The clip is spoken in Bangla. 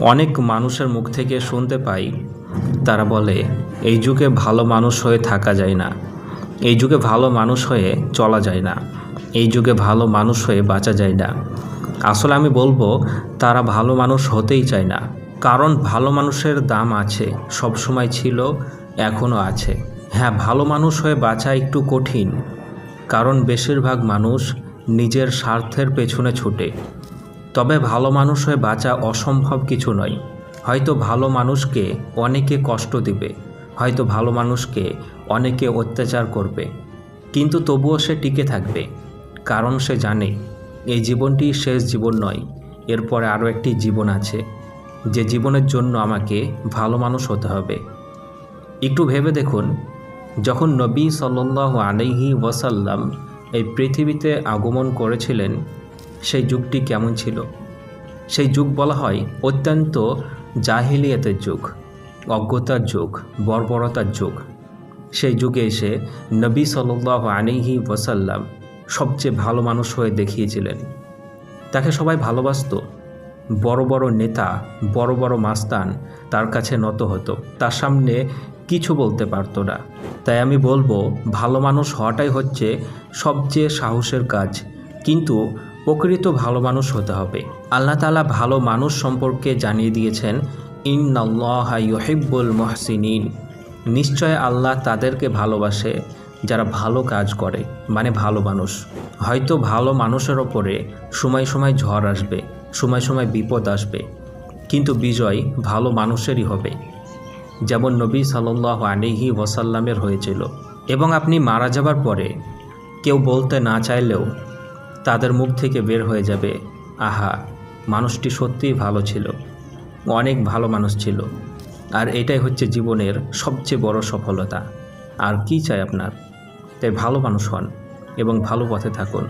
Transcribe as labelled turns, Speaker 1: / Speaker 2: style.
Speaker 1: অনেক মানুষের মুখ থেকে শুনতে পাই। তারা বলে, এই যুগে ভালো মানুষ হয়ে থাকা যায় না। এই যুগে ভালো মানুষ হয়ে চলা যায় না। এই যুগে ভালো মানুষ হয়ে বাঁচা যায় না। আসলে আমি বলব, তারা ভালো মানুষ হতেই চায় না। কারণ ভালো মানুষের দাম আছে সব সময় ছিল, এখনও আছে। হ্যাঁ ভালো মানুষ হয়ে বাঁচা একটু কঠিন। কারণ বেশিরভাগ মানুষ নিজের স্বার্থের পেছনে ছুটে। তবে ভালো মানুষ হয়ে বাঁচা অসম্ভব কিছু নয়। হয়তো ভালো মানুষকে অনেকে কষ্ট দিবে, হয়তো ভালো মানুষকে অনেকে অত্যাচার করবে। কিন্তু তবুও সে টিকে থাকবে, কারণ সে জানে, এই জীবনটি শেষ জীবন নয়, এরপরে আরও একটি জীবন আছে। যে জীবনের জন্য আমাকে ভালো মানুষ হতে হবে। একটু ভেবে দেখুন, যখন নবী সাল্লাহ আলাইহি ওয়াসাল্লাম এই পৃথিবীতে আগমন করেছিলেন সেই যুগটি কেমন ছিল? সেই যুগ বলা হয় অত্যন্ত জাহিলিয়াতের যুগ, অজ্ঞতার যুগ, বর্বরতার যুগ। সেই যুগে এসে নবী সাল্লাহ আলিহি ওয়াসাল্লাম সবচেয়ে ভালো মানুষ হয়ে দেখিয়েছিলেন। তাকে সবাই ভালোবাসতো। বড় বড় নেতা, বড় বড় মাস্তান তার কাছে নত হতো। তার সামনে কিছু বলতে পারতো না। তাই আমি বলব, ভালো মানুষ হওয়াটাই হচ্ছে সবচেয়ে সাহসের কাজ। কিন্তু প্রকৃত ভালো মানুষ হতে হবে। আল্লাহ তালা ভালো মানুষ সম্পর্কে জানিয়ে দিয়েছেন ইন্নাল্লাহিবুল মহসিনিন। নিশ্চয় আল্লাহ তাদেরকে ভালোবাসে যারা ভালো কাজ করে মানে ভালো মানুষ। হয়তো ভালো মানুষের ওপরে সময় সময় ঝড় আসবে, সময় সময় বিপদ আসবে, কিন্তু বিজয় ভালো মানুষেরই হবে। যেমন নবী সাল্লাহ আলিহি ওয়াসাল্লামের হয়েছিল। এবং আপনি মারা যাবার পরে কেউ বলতে না চাইলেও তাদের মুখ থেকে বের হয়ে যাবে, আহা, মানুষটি সত্যিই ভালো ছিল, অনেক ভালো মানুষ ছিল। আর এটাই হচ্ছে জীবনের সবচেয়ে বড় সফলতা। আর কি চাই আপনার? তাই ভালো মানুষ হন এবং ভালো পথে থাকুন।